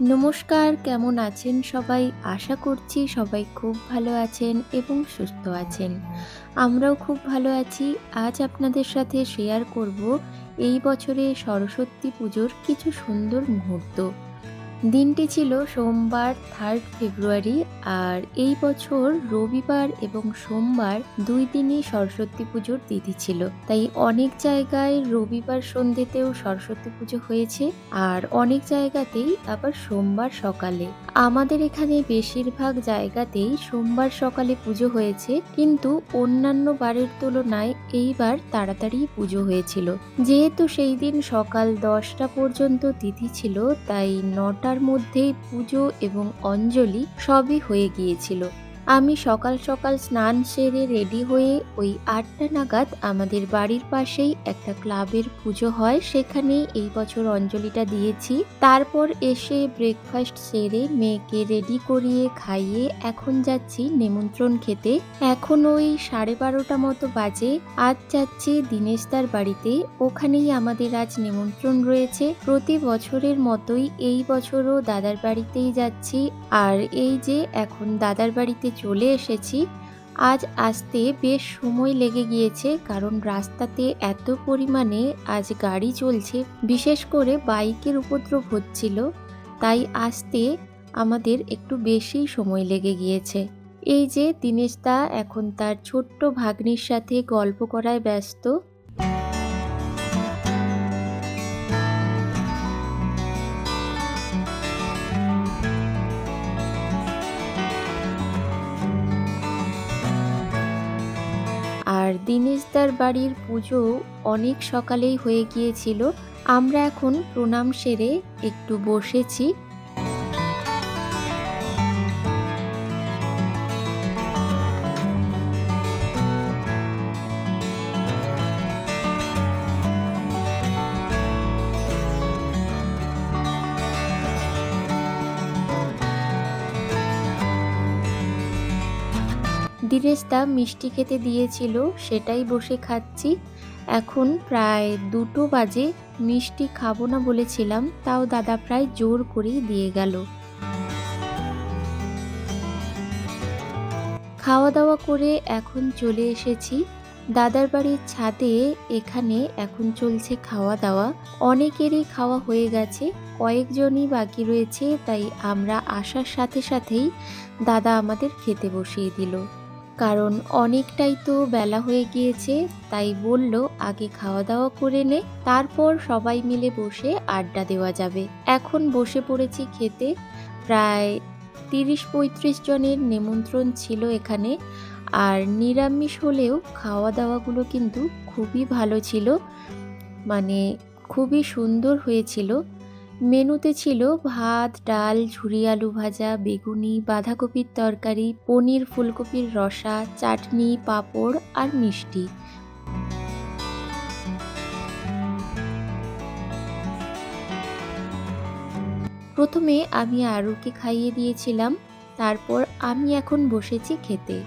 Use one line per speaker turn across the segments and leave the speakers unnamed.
নমস্কার, কেমন আছেন সবাই? আশা করছি সবাই খুব ভালো আছেন এবং সুস্থ আছেন। আমরাও খুব ভালো আছি। আজ আপনাদের সাথে শেয়ার করব এই বছরে সরস্বতী পুজোর কিছু সুন্দর মুহূর্ত। দিনটি ছিল সোমবার থার্ড ফেব্রুয়ারি আর এই বছর রবিবার এবং সোমবার দুই দিনই সরস্বতী পুজোর তিথি ছিল। তাই অনেক জায়গায় রবিবার সন্ধ্যেতেও সরস্বতী পুজো হয়েছে আর অনেক জায়গাতেই আবার সোমবার সকালে। আমাদের এখানে বেশিরভাগ জায়গাতেই সোমবার সকালে পুজো হয়েছে কিন্তু অন্যান্য বারের তুলনায় এইবার তাড়াতাড়ি পুজো হয়েছিল। যেহেতু সেই দিন সকাল দশটা পর্যন্ত তিথি ছিল, তাই নটার মধ্যেই পুজো এবং অঞ্জলি সবই হয়ে গিয়েছিল। আমি সকাল সকাল স্নান সেরে রেডি হয়ে ওই আটটা নাগাদ আমাদের বাড়ির পাশেই একটা ক্লাবের পুজো হয়। সেখানেই এই বছর অঞ্জলিটা দিয়েছি। তারপর এসে ব্রেকফাস্ট সেরে মেয়েকে রেডি করিয়ে খাইয়ে এখন যাচ্ছি নিমন্ত্রণ খেতে। এখন ওই সাড়ে বারোটা মতো বাজে। আজ যাচ্ছি দিনেশদার বাড়িতে। ওখানেই আমাদের আজ নিমন্ত্রণ রয়েছে। প্রতি বছরের মতোই এই বছরও দাদার বাড়িতেই যাচ্ছি। আর এই যে এখন দাদার বাড়িতে চলে এসেছি। আজ আসতে বেশ সময় লেগে গিয়েছে কারণ রাস্তাতে এত পরিমাণে আজ গাড়ি চলছে, বিশেষ করে বাইকের উপদ্রব হচ্ছিল, তাই আসতে আমাদের একটু বেশি সময় লেগে গিয়েছে। এই যে দিনেশদা এখন তার ছোট্ট ভাগ্নির সাথে গল্প করায় ব্যস্ত আর দিনেশদার বাড়ির পুজো অনেক সকালেই হয়ে গিয়েছিল। আমরা এখন প্রণাম সেরে একটু বসেছি। দিনেশদা মিষ্টি খেতে দিয়েছিল, সেটাই বসে খাচ্ছি। এখন প্রায় দুটো বাজে, মিষ্টি খাব না বলেছিলাম, তাও দাদা প্রায় জোর করেই দিয়ে গেল। খাওয়া দাওয়া করে এখন চলে এসেছি। দাদার বাড়ির ছাদে এখানে এখন চলছে খাওয়া দাওয়া অনেকেরই খাওয়া হয়ে গেছে, কয়েকজনই বাকি রয়েছে, তাই আমরা আসার সাথে সাথেই দাদা আমাদের খেতে বসিয়ে দিল। কারণ অনেকটাই তো বেলা হয়ে গিয়েছে, তাই বলল, আগে খাওয়া দাওয়া করে নে, তারপর সবাই মিলে বসে আড্ডা দেওয়া যাবে। এখন বসে পড়েছি খেতে। প্রায় তিরিশ পঁয়ত্রিশ জনের নিমন্ত্রণ ছিল এখানে, আর নিরামিষ হলেও খাওয়া দাওয়াগুলো কিন্তু খুবই ভালো ছিল। মানে খুবই সুন্দর হয়েছিল। মেনুতে ছিল ভাত, ডাল, ঝুরি আলু ভাজা, বেগুনি, বাঁধাকপির তরকারি, পনির ফুলকপির রসা, চাটনি, পাঁপড় আর মিষ্টি। প্রথমে আমি আরুকে খাইয়ে দিয়েছিলাম, তারপর আমি এখন বসেছি খেতে।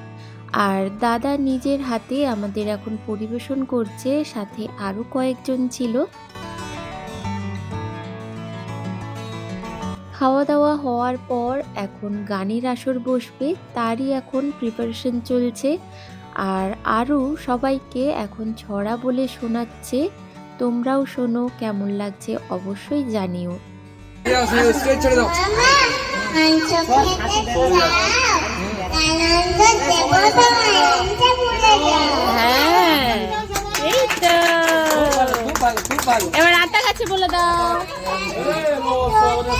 আর দাদা নিজের হাতে আমাদের এখন পরিবেশন করছে, সাথে আরও কয়েকজন ছিল। খাওয়া দাওয়া হওয়ার পর এখন গানের আসর বসবে তারই এখন প্রিপারেশন চলছে। আর আরও সবাইকে এখন ছড়া বলে শোনাচ্ছে। তোমরাও শোনো কেমন লাগছে অবশ্যই জানিও।
হ্যাঁ এবার আটা গাছে বলে দাও।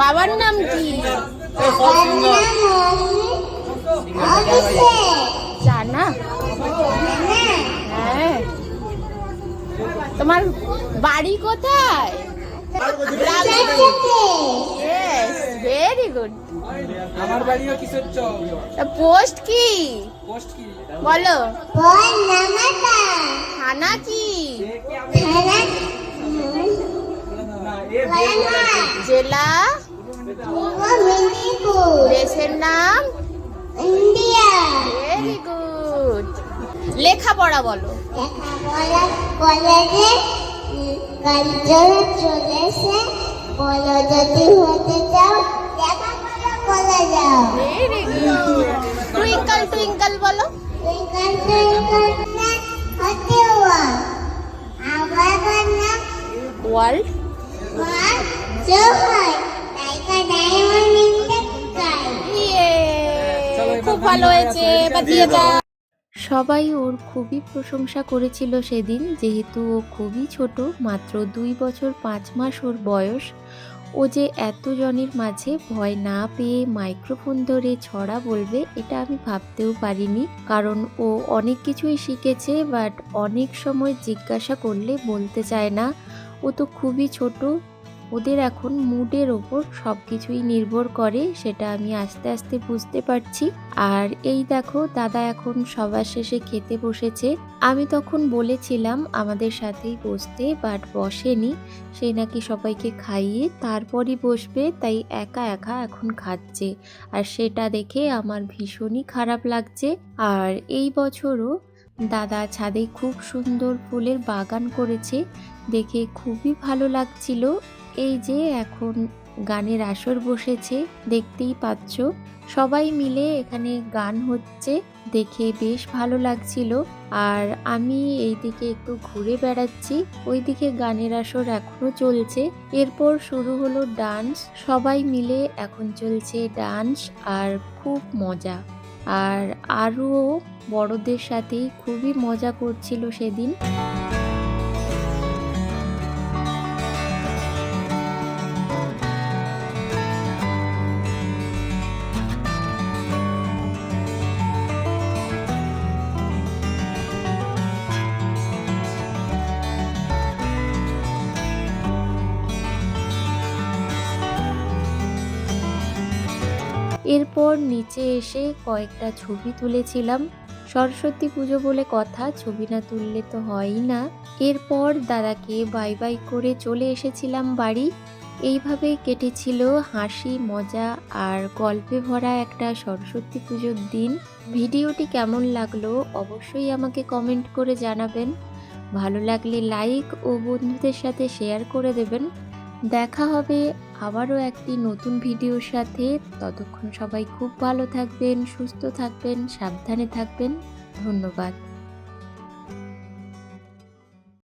বাবার নাম কি
আমার নাম অভিষেক
জানা
নানা
হ্যাঁ তোমার বাড়ি কোথায়
চারটে
ইয়েস ভেরি গুড
আমার বাড়িও কিশোর চক
পোস্ট কি
পোস্ট কি
বলো
বল নামাটা
থানা কি
খানা
না এ
খানা
জেলা দেশের নাম
ইন্ডিয়া
ভেরি গুড লেখাপড়া বলো
কলেজে কালচরা চলেছে বলো যদি হতে চাও যাও
ভেরি গুড টুইঙ্কল টুইঙ্কল বলো
টুইঙ্কল টুইঙ্কল হতে
ওয়ার্ল্ড খুব ভালো হয়েছে। এবার দিয়ে দাও
সবাই ওর খুবই প্রশংসা করেছিল সেদিন যেহেতু ও খুবই ছোট মাত্র দুই বছর পাঁচ মাস ওর বয়স। ও যে এতজনের মাঝে ভয় না পেয়ে মাইক্রোফোন ধরে ছড়া বলবে এটা আমি ভাবতেও পারিনি। কারণ ও অনেক কিছুই শিখেছে বাট অনেক সময় জিজ্ঞাসা করলে বলতে চায় না। ও তো খুবই ছোট। ওদের এখন মুডের ওপর সব কিছুই নির্ভর করে, সেটা আমি আস্তে আস্তে বুঝতে পারছি। আর এই দেখো, দাদা এখন সবার শেষে খেতে বসেছে। আমি তখন বলেছিলাম আমাদের সাথেই বসতে বাট বসেনি। সে নাকি সবাইকে খাইয়ে তারপরই বসবে, তাই একা একা এখন খাচ্ছে। আর সেটা দেখে আমার ভীষণই খারাপ লাগছে। আর এই বছরও দাদা ছাদে খুব সুন্দর ফুলের বাগান করেছে, দেখে খুবই ভালো লাগছিল। এই যে এখন গানের আসর বসেছে, দেখতেই পাচ্ছ। সবাই মিলে এখানে গান হচ্ছে, দেখে বেশ ভালো লাগছিল। আর আমি এইদিকে একটু ঘুরে বেড়াচ্ছি ওইদিকে গানের আসর এখনও চলছে। এরপর শুরু হলো ডান্স, সবাই মিলে এখন চলছে ডান্স আর খুব মজা। আর আরও বড়দের সাথেই খুবই মজা করছিল সেদিন। এরপর নিচে এসে কয়েকটা ছবি তুলেছিলাম। সরস্বতী পুজো বলে কথা, ছবি না তুললে তো হয়ই না। এরপর দাদাকে বাই বাই করে চলে এসেছিলাম বাড়ি। এইভাবেই কেটেছিল হাসি, মজা আর গল্পে ভরা একটা সরস্বতী পুজোর দিন। ভিডিওটি কেমন লাগল অবশ্যই আমাকে কমেন্ট করে জানাবেন। ভালো লাগলে লাইক ও বন্ধুদের সাথে শেয়ার করে দেবেন। দেখা হবে আবারও একটি নতুন ভিডিওর সাথে। ততক্ষণ সবাই খুব ভালো থাকবেন, সুস্থ থাকবেন, সাবধানে থাকবেন। ধন্যবাদ।